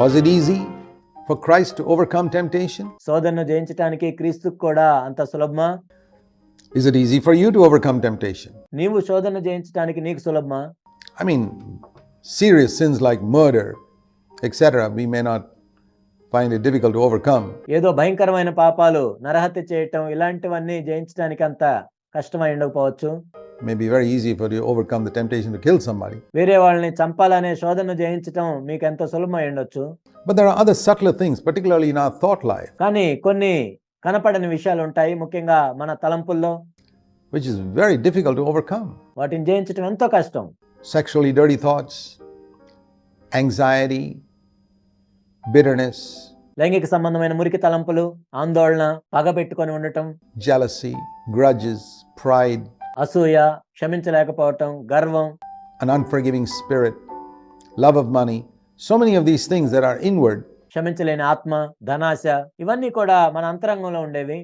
Was it easy for Christ to overcome temptation సోదరును జయించడానికి క్రీస్తు కూడా అంత సులభమా? Is it easy for you to overcome temptation నీవు శోధన జయించడానికి నీకు సులభమా? I mean serious sins like murder etcetera we may not find it difficult overcome ఏదో భయంకరమైన పాపాలు నరహత్య చేయటం ఇలాంటివన్నీ జయించడానికి అంత కష్టమై ఉండకపోవచ్చు. may be very easy for you to overcome the temptation to kill somebody. వేరే వాళ్ళని చంపాలనే శోధన జయించటం మీకు ఎంతో సులభమై ఉండొచ్చు But there are other subtler things, particularly in our thought life, కానీ కొన్ని కనపడని విషయాలు ఉంటాయి ముఖ్యంగా మన తలంపుల్లో which is very difficult to overcome. వాటిని జయించటం ఎంతో కష్టం Sexually dirty thoughts, anxiety, bitterness, లైంగిక సంబంధమైన మురికి తలంపులు ఆందోళన పగ పెట్టుకొని ఉండటం jealousy, grudges, pride, అసూయ క్షమించలేకపోవటం గర్వం an unforgiving spirit, love of money, so many of these things that are inward క్షమించలేని ఆత్మ ధనాశ ఇవన్నీ కూడా మన అంతరంగంలో ఉండేవి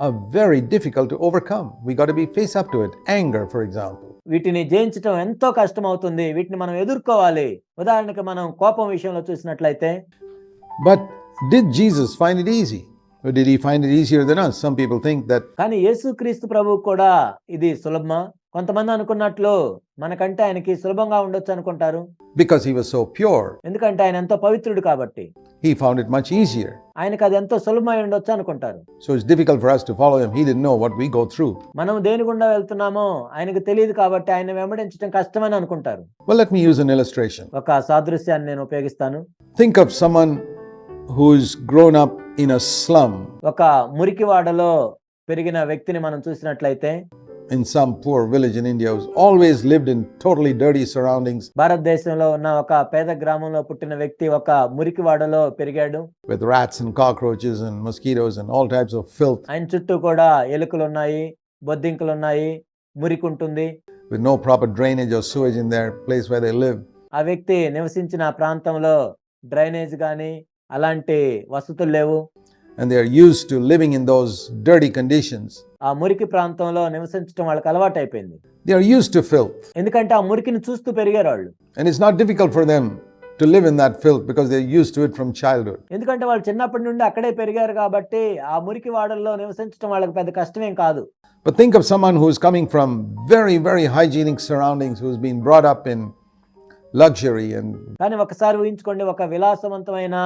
are very difficult to overcome. We got to be face up to it. Anger, for example. వీటిని జయించటం ఎంతో కష్టం అవుతుంది వీటిని మనం ఎదుర్కోవాలి ఉదాహరణకి మనం కోపం విషయంలో చూసినట్లయితే But did Jesus find it easy? Or did he find it easier than us? Some people think that కానీ యేసుక్రీస్తు ప్రభు కూడా ఇది సులభమా కొంతమంది అనుకున్నట్లు మనకంటే ఆయనకి సులభంగా ఉండొచ్చు అనుకుంటారు because he was so pure, ఎందుకంటే ఆయన ఎంతో పవిత్రుడు కాబట్టి he found it much easier. ఆయనకు అది ఎంతో సులభమై ఉండొచ్చు అనుకుంటారు So it's difficult for us to follow him. He didn't know what we go through. మనం దేని గుండా వెళ్తున్నామో ఆయనకు తెలియదు కాబట్టి ఆయన వెంబడించడం కష్టమని అనుకుంటారు Well, let me use an illustration. ఒక సాదృశ్యాన్ని నేను ఉపయోగిస్తాను Think of someone who's grown up in a slum ఒక మురికివాడలో పెరిగిన వ్యక్తిని మనం చూసినట్లయితే in some poor village in India who's always lived in totally dirty surroundings భారతదేశంలో ఉన్న ఒక పేద గ్రామంలో పుట్టిన వ్యక్తి ఒక మురికివాడలో పెరిగాడు with rats and cockroaches and mosquitoes and all types of filth, ఆయన చుట్టూ కూడా ఎలుకలు ఉన్నాయి బొద్దింకలు ఉన్నాయి మురికి ఉంటుంది with no proper drainage or sewage in their place where they live. ఆ వ్యక్తి నివసించిన ప్రాంతంలో డ్రైనేజ్ కానీ అలాంటి వసతులు లేవు And they are used to living in those dirty conditions. ఆ మురికి ప్రాంతంలో నివసించడం వాళ్ళకి అలవాటు అయిపోయింది They are used to filth. ఎందుకంటే ఆ మురికిని చూస్తూ పెరిగారు వాళ్ళు And it's not difficult for them to live in that filth because they're used to it from childhood. ఎందుకంటే వాళ్ళు చిన్నప్పటి నుండి అక్కడే పెరిగారు కాబట్టి ఆ మురికి వాడల్లో నివసించడం వాళ్ళకి పెద్ద కష్టమేం కాదు But think of someone who's coming from very, very hygienic surroundings, who's been brought up in luxury and కానీ ఒకసారి ఊహించుకోండి ఒక విలాసవంతమైన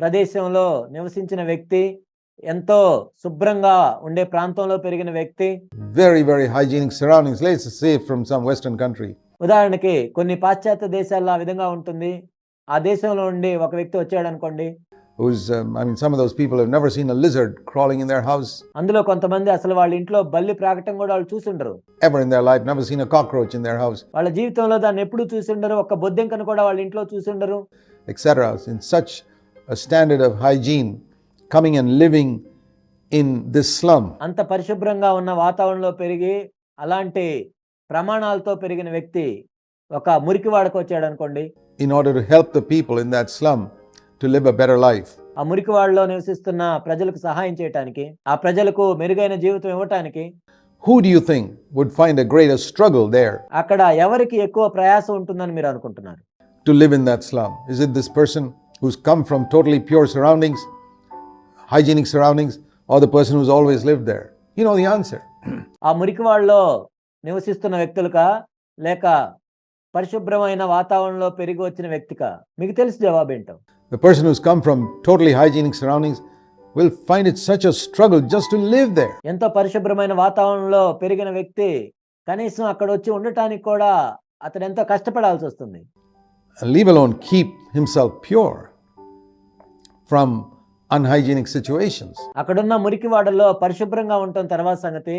ప్రదేశంలో నివసించిన వ్యక్తి ఎంతో శుభ్రంగా ఉండే ప్రాంతంలో పెరిగిన వ్యక్తి. Very very hygienic surroundings like safe from some western country ఉదాహరణకి కొన్ని పాశ్చాత్య దేశాల్లో ఆ విధంగా ఉంటుంది. ఆ దేశంలో ఉండి ఒక వ్యక్తి వచ్చాడు అనుకోండి అందులో కొంతమంది అసలు వాళ్ళ ఇంట్లో బల్లి ప్రాకటం కూడా వాళ్ళు చూసిండరు. వాళ్ళ జీవితంలో దాన్ని ఎప్పుడు చూసిండరు. ఒక బొద్దింకను కూడా వాళ్ళ ఇంట్లో చూసిండరు. Etcetera in such a standard of hygiene, coming and living in this slum. అంత పరిశుభ్రంగా ఉన్న వాతావరణంలో పెరిగి అలాంటి ప్రమాణాలతో పెరిగిన వ్యక్తి ఒక మురికి వాడకు వచ్చాడు అనుకోండి in order to help the people in that slum to live a better life. ఆ మురికి వాడలో నివసిస్తున్న ప్రజలకు సహాయం చేయటానికి ఆ ప్రజలకు మెరుగైన జీవితం ఇవ్వటానికి Who do you think would find a greater struggle there అక్కడ ఎవరికి ఎక్కువ ప్రయాసం ఉంటుందని మీరు అనుకుంటున్నారు to live in that slum? Is it this person who's come from totally pure surroundings, hygienic surroundings, or the person who's always lived there? You know the answer. ఆ మురికి వాళ్ళలో నివసిస్తున్న వ్యక్తులక? లేక పరిశుభ్రమైన వాతావరణంలో పెరిగి వచ్చిన వ్యక్తికా? మీకు తెలుసు జవాబు ఏంటో the person who's come from totally hygienic surroundings will find it such a struggle just to live there ఎంతో పరిశుభ్రమైన వాతావరణంలో పెరిగిన వ్యక్తి కనీసం అక్కడ వచ్చి ఉండటానికి కూడా అతను ఎంతో కష్టపడాల్సి వస్తుంది leave alone keep himself pure from unhygienic situations. అక్కడున్న మురికి వాడల్లో పరిశుభ్రంగా ఉండటం తర్వాత సంగతి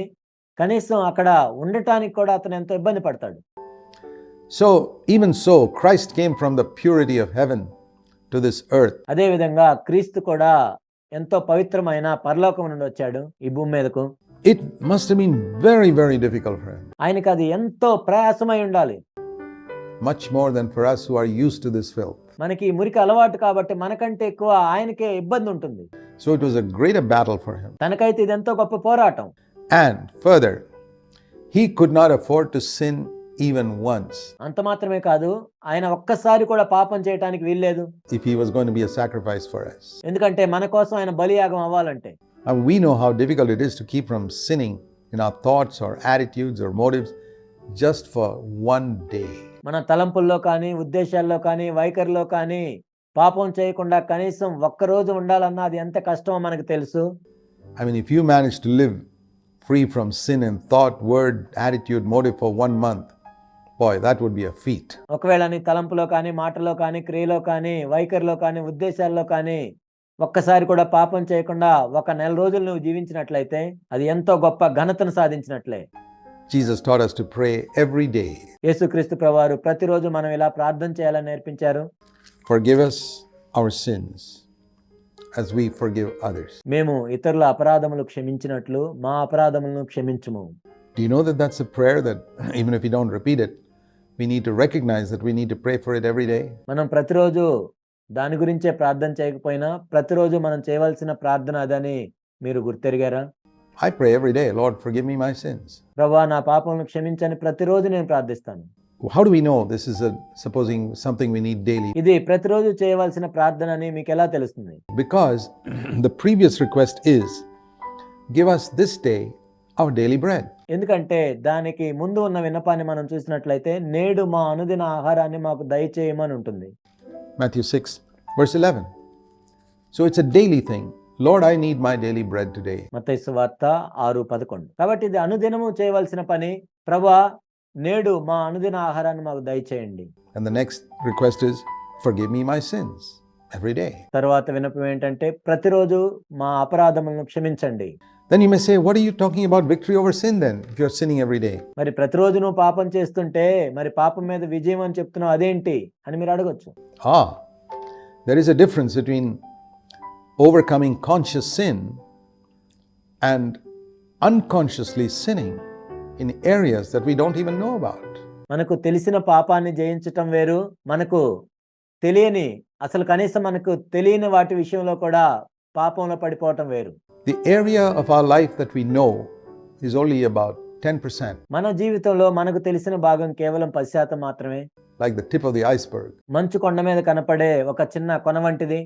కనీసం అక్కడ ఉండటానికి కూడా అతను ఎంతో ఇబ్బంది పడతాడు So, even so, Christ came from the purity of heaven to this earth. అదేవిధంగా క్రీస్తు కూడా ఎంతో పవిత్రమైన పరలోకం నుండి వచ్చాడు ఈ భూమి మీదకు It must have been very, very difficult for him, ఆయనకి అది ఎంతో ప్రయాసమై ఉండాలి much more than for us who are used to this filth. మనకి ఈ మురికి అలవాటు కాబట్టి మనకంటే ఎక్కువ ఆయనకే ఇబ్బంది ఉంటుంది So, it was a greater battle for him. తనకైతే ఇది ఎంతో గొప్ప పోరాటం And further, he could not afford to sin even once అంత మాత్రమే కాదు ఆయన ఒక్కసారి కూడా పాపం చేయటానికి వీల్లేదు if he was going to be a sacrifice for us. ఎందుకంటే మన కోసం ఆయన బలియాగం అవ్వాలంటే And we know how difficult it is to keep from sinning in our thoughts or attitudes or motives just for one day. మన తలంపుల్లో కానీ ఉద్దేశాల్లో కానీ వైఖరిలో కానీ పాపం చేయకుండా కనీసం ఒక్కరోజు ఉండాలన్నా అది ఎంత కష్టమో మనకు తెలుసు I mean, if you manage to live free from sin in thought, word, attitude, motive for one month, boy, that would be a feat. ఒకవేళ నీ తలంపులో కానీ మాటలో కానీ క్రియలో కానీ వైఖరిలో కానీ ఉద్దేశాల్లో కానీ ఒక్కసారి కూడా పాపం చేయకుండా ఒక నెల రోజులు నువ్వు జీవించినట్లయితే అది ఎంతో గొప్ప ఘనతను సాధించినట్లే Jesus taught us to pray every day యేసుక్రీస్తు ప్రభువారు ప్రతిరోజు మనం ఇలా ప్రార్థన చేయాలని నేర్పించారు Forgive us our sins as we forgive others. మేము ఇతరుల అపరాధములు క్షమించినట్లు మా అపరాధములను క్షమించుము Do you know that that's a prayer that even if we don't repeat it, we need to recognize that we need to pray for it every day? మనం ప్రతిరోజు దాని గురించే ప్రార్థన చేయకపోయినా ప్రతిరోజు మనం చేయవలసిన ప్రార్థన అదని మీరు గుర్తెరిగారా I pray every day, Lord, forgive me my sins. ప్రభా నా పాపములను క్షమించని ప్రతిరోజు నేను ప్రార్థిస్తాను How do we know this is a supposing something we need daily? ఇది ప్రతిరోజు చేయవలసిన ప్రార్థన అని మీకు ఎలా తెలుస్తుంది Because the previous request is give us this day our daily bread. ఎందుకంటే దానికి ముందు ఉన్న విన్నపాన్ని మనం చూసినట్లయితే నేడు మా అనుదిన ఆహారాన్ని మాకు దయచేయమని ఉంటుంది Matthew 6, verse 11. So it's a daily thing. Lord I need my daily bread today మతైసు వార్త ఆరు పదకొండు. కాబట్టి ఇది అనుదినము చేయవలసిన పని. ప్రభా నేడు మా అనుదిన ఆహారాన్ని మాకు దయచేయండి. And the next request is for give me my sins every day తర్వాత వినపం ఏంటంటే ప్రతిరోజు మా అపరాధములను క్షమించండి. Then you may say what are you talking about victory over sin then if you are sinning every day మరి ప్రతిరోజు నువ్వు పాపం చేస్తుంటే మరి పాపం మీద విజయం అని చెప్తున్నావు అదేంటి అని మీరు అడగొచ్చు. ఆ there is a difference between overcoming conscious sin and unconsciously sinning in areas that we don't even know about. మనకు తెలిసిన పాపాన్ని జయించటం వేరు మనకు తెలియని అసలు కనీసం మనకు తెలియని వాటి విషయంలో కూడా పాపంలో పడిపోవటం వేరు The area of our life that we know is only about 10%, మన జీవితంలో మనకు తెలిసిన భాగం కేవలం పది శాతం మాత్రమే like the tip of the iceberg, మంచు కొండ మీద కనపడే ఒక చిన్న కొన వంటిది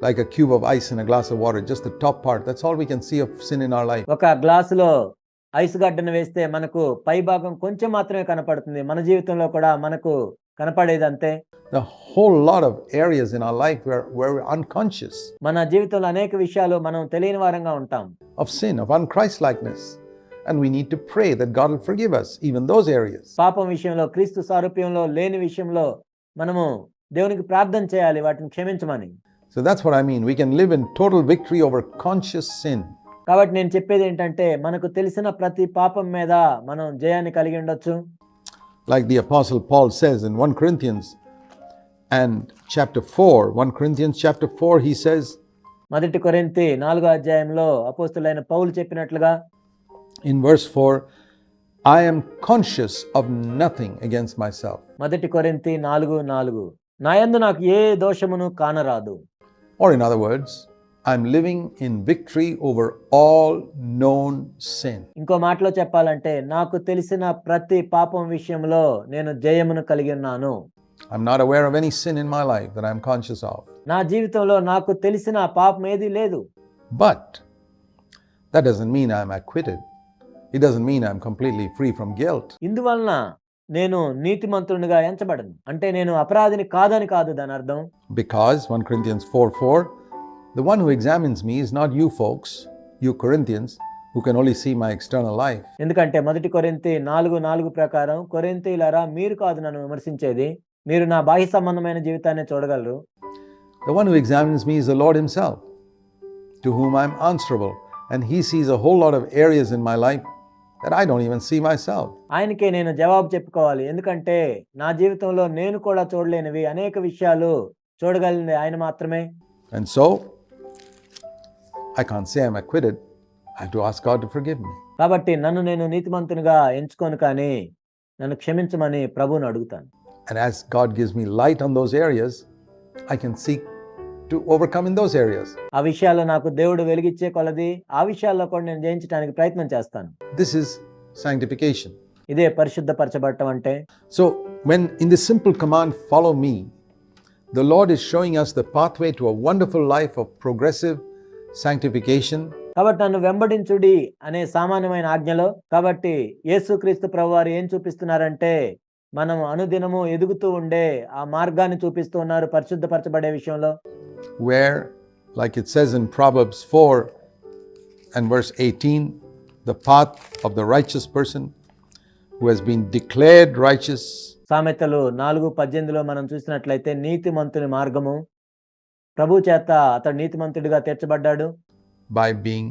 like a cube of ice in a glass of water, just the top part. That's all we can see of sin in our life. ఒక గ్లాసులో ఐస్ గడ్డను వేస్తే మనకు పై భాగం కొంచెం మాత్రమే కనపడుతుంది మన జీవితంలో కూడా మనకు కనపడేది అంతే The whole lot of areas in our life where, where we're unconscious మన జీవితంలో అనేక విషయాలు మనం తెలియని వారంగా ఉంటాం of sin, of unChristlikeness. And we need to pray that God will forgive us, even those areas. పాపం విషయంలో క్రీస్తు సారూప్యంలో లేని విషయంలో మనము దేవునికి ప్రార్థన చేయాలి వాటిని క్షమించమని so that's what I mean we can live in total victory over conscious sin కాబట్టి నేను చెప్పేది ఏంటంటే మనకు తెలిసిన ప్రతి పాపం మీద మనం జయాన్ని కలిగి ఉండొచ్చు. Like the apostle Paul says in one Corinthians and chapter four one Corinthians chapter four he says మొదటి కొరింతి నాలుగో అధ్యాయంలో అపోస్తులైన పౌలు చెప్పినట్లుగా in verse four I am conscious of nothing against myself మొదటి కొరింతి నాలుగు నాలుగు నాయందు నాకు ఏ దోషమును కానరాదు. Or, in other words, I'm living in victory over all known sin. ఇంకో మాటలో చెప్పాలంటే నాకు తెలిసిన ప్రతి పాపం విషయంలో నేను జయమును కలిగి ఉన్నాను I'm not aware of any sin in my life that I'm conscious of. నా జీవితంలో నాకు తెలిసిన పాపం ఏది లేదు But that doesn't mean I'm acquitted. It doesn't mean I'm completely free from guilt. ఇందువలన నేను నీతిమంతుడిగా ఎంచబడను అంటే నేను అపరాధిని కాదని కాదు దాని అర్థం Because 1 Corinthians 4 4, the one who examines me is not you folks, you Corinthians, who can only see my external life. ఎందుకంటే మొదటి కొరింతి నాలుగు నాలుగు ప్రకారం కొరింతీలరా మీరు కాదు నన్ను విమర్శించేది మీరు నా బాహ్య సంబంధమైన జీవితాన్ని చూడగలరు The one who examines me is the Lord Himself, to whom I'm answerable. And He sees a whole lot of areas in my life that I don't even see myself. ఆయనకే నేను జవాబు చెప్పుకోవాలి ఎందుకంటే నా జీవితంలో నేను కూడా చూడలేనివి అనేక విషయాలు చూడగలిగింది ఆయన మాత్రమే And so, I can't say I'm acquitted. I have to ask God to forgive me. కాబట్టి నన్ను నేను నీతిమంతునిగా ఎంచుకోను కానీ నన్ను క్షమించమని ప్రభువుని అడుగుతాను And as God gives me light on those areas, I can seek to overcome in those areas. ఆ విషయాల్లో నాకు దేవుడు వెలిగిచ్చే కొలది ఆ విషయాల్లో కూడా నేను జయించడానికి ప్రయత్నం చేస్తాను This is sanctification. ఇదే పరిశుద్ధపరచబడటం అంటే So, when in this simple command, follow me, the Lord is showing us the pathway to a wonderful life of progressive sanctification, కాబట్టి నన్ను వెంబడించుడి అనే సామాన్యమైన ఆజ్ఞలో కాబట్టి యేసుక్రీస్తు ప్రభు వారు ఏం చూపిస్తున్నారంటే మనం అనుదినము ఎదుగుతూ ఉండే ఆ మార్గాన్ని చూపిస్తూ ఉన్నారు పరిశుద్ధపరచబడే విషయంలో where, like it says in Proverbs 4 and verse 18, the path of the righteous person who has been declared righteous సామెతలు నాలుగు పద్దెనిమిదిలో మనం చూసినట్లయితే నీతిమంతుని మార్గము ప్రభు చేత అతడు నీతిమంతుడిగా తీర్చబడ్డాడు by being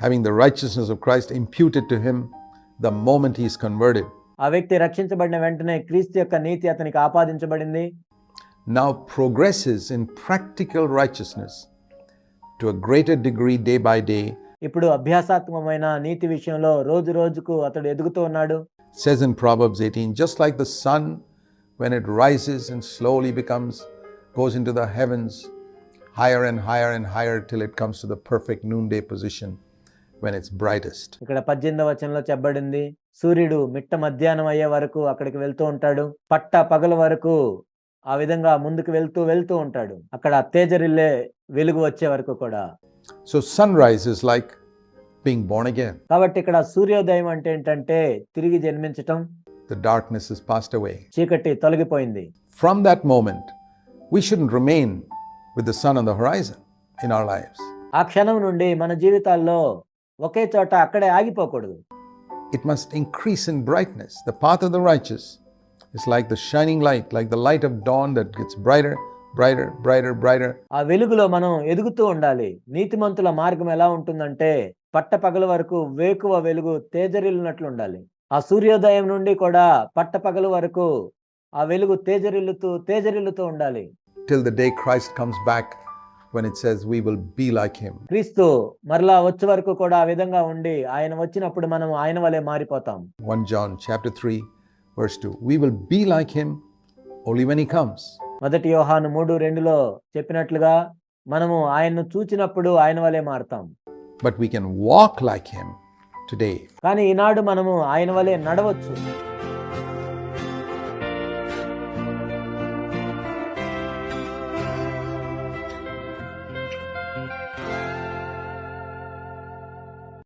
having the righteousness of Christ imputed to him the moment he is converted. ఆ వ్యక్తి రక్షించబడిన వెంటనే క్రీస్తు యొక్క నీతి అతనికి ఆపాదించబడింది now progresses in practical righteousness to a greater degree day by day ఇప్పుడు అభ్యాసాత్మకమైన నీతి విషయంలో రోజు రోజుకు అతడు ఎదుగుతూ ఉన్నాడు says in Proverbs 18 just like the sun when it rises and slowly becomes goes into the heavens higher and higher and higher till it comes to the perfect noonday position when it's brightest ఇక్కడ పద్దెనిమిదవ వచనంలో చెప్పబడింది సూర్యుడు మిట్ట మధ్యాహ్నం అయ్యే వరకు అక్కడికి వెళ్తూ ఉంటాడు పట్ట పగల వరకు ఆ విధంగా ముందుకు వెళ్తూ వెళ్తూ ఉంటాడు అక్కడ తేజరిల్లే వెలుగు వచ్చే వరకు కూడా so sunrise is like being born again కాబట్టి ఇక్కడ సూర్యోదయం అంటే ఏంటంటే తిరిగి జన్మించటం the darkness is passed away చీకటి తొలగిపోయింది from that moment we shouldn't remain with the sun on the horizon in our lives ఆ క్షణం నుండి మన జీవితాల్లో ఒకే చోట అక్కడే ఆగిపోకూడదు it must increase in brightness. The path of the righteous is like the shining light, like the light of dawn that gets brighter, brighter, brighter, brighter. ఆ వెలుగులో మనం ఎదుగుతూ ఉండాలి నీతిమంతుల మార్గం ఎలా ఉంటుందంటే పట్ట పగల వరకు వేకువ వెలుగు తేజరిల్లినట్లు ఉండాలి ఆ సూర్యోదయం నుండి కూడా పట్ట పగల వరకు ఆ వెలుగు తేజరిల్లుతూ తేజరిల్లుతూ ఉండాలి till the day Christ comes back when it says we will be like him. క్రీస్తు మరలా వచ్చే వరకు కూడా ఆ విధంగా ఉండి ఆయన వచ్చినప్పుడు మనం ఆయన వలె మారిపోతాం 1 John chapter 3 verse two we will be like him only when he comes మొదటి యోహాను మూడు రెండులో చెప్పినట్లుగా మనము ఆయన్ను చూచినప్పుడు ఆయన వలే మారుతాం. But we can walk like him today కానీ ఈనాడు మనము ఆయన వలే నడవచ్చు.